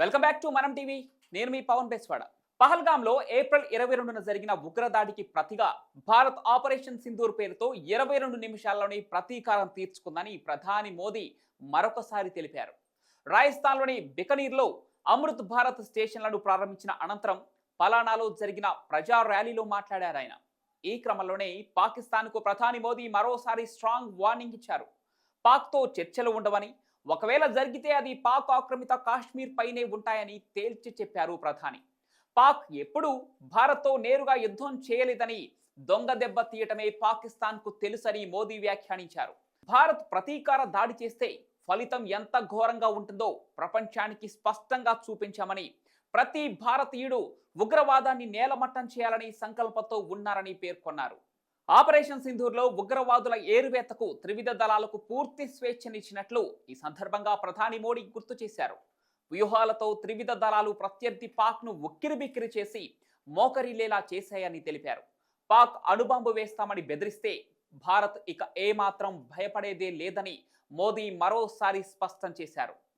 Welcome back to మనం TV నేను మీ పవన్ బెస్వాడ. పహల్గాంలో ఏప్రిల్ ఇరవై రెండున జరిగిన ఉగ్రదాడికి ప్రతిగా భారత్ ఆపరేషన్ సింధూర్ పేరుతో ఇరవై రెండు నిమిషాల్లోనే ప్రతీకారం తీర్చుకుందని ప్రధాని మోదీ మరొకసారి తెలిపారు. రాజస్థాన్లోని బికనీర్లో అమృత్ భారత్ స్టేషన్లను ప్రారంభించిన అనంతరం పలానాలో జరిగిన ప్రజా ర్యాలీలో మాట్లాడారు ఆయన. ఈ క్రమంలోనే పాకిస్తాన్కు ప్రధాని మోదీ మరోసారి స్ట్రాంగ్ వార్నింగ్ ఇచ్చారు. పాక్తో చర్చలు ఉండవని ఒకవేళ జరిగితే అది పాక్ ఆక్రమిత కాశ్మీర్ పైనే ఉంటాయని తేల్చి చెప్పారు ప్రధాని. పాక్ ఎప్పుడూ భారత్తో నేరుగా యుద్ధం చేయలేదని దొంగ దెబ్బ తీయటమే పాకిస్తాన్కు తెలుసని మోదీ వ్యాఖ్యానించారు. భారత్ ప్రతీకార దాడి చేస్తే ఫలితం ఎంత ఘోరంగా ఉంటుందో ప్రపంచానికి స్పష్టంగా చూపించామని ప్రతి భారతీయుడు ఉగ్రవాదాన్ని నేలమట్టం చేయాలని సంకల్పంతో ఉన్నారని పేర్కొన్నారు. ఆపరేషన్ సింధూర్లో ఉగ్రవాదుల ఏరువేతకు త్రివిధ దళాలకు పూర్తి స్వేచ్ఛనిచ్చినట్లు ఈ సందర్భంగా ప్రధాని మోడీ గుర్తు చేశారు. వ్యూహాలతో త్రివిధ దళాలు ప్రత్యర్థి పాక్ను ఉక్కిరిబిక్కిరి చేసి మోకరిల్లేలా చేశాయని తెలిపారు. పాక్ అణుబాంబు వేస్తామని బెదిరిస్తే భారత్ ఇక ఏమాత్రం భయపడేదే లేదని మోదీ మరోసారి స్పష్టం చేశారు.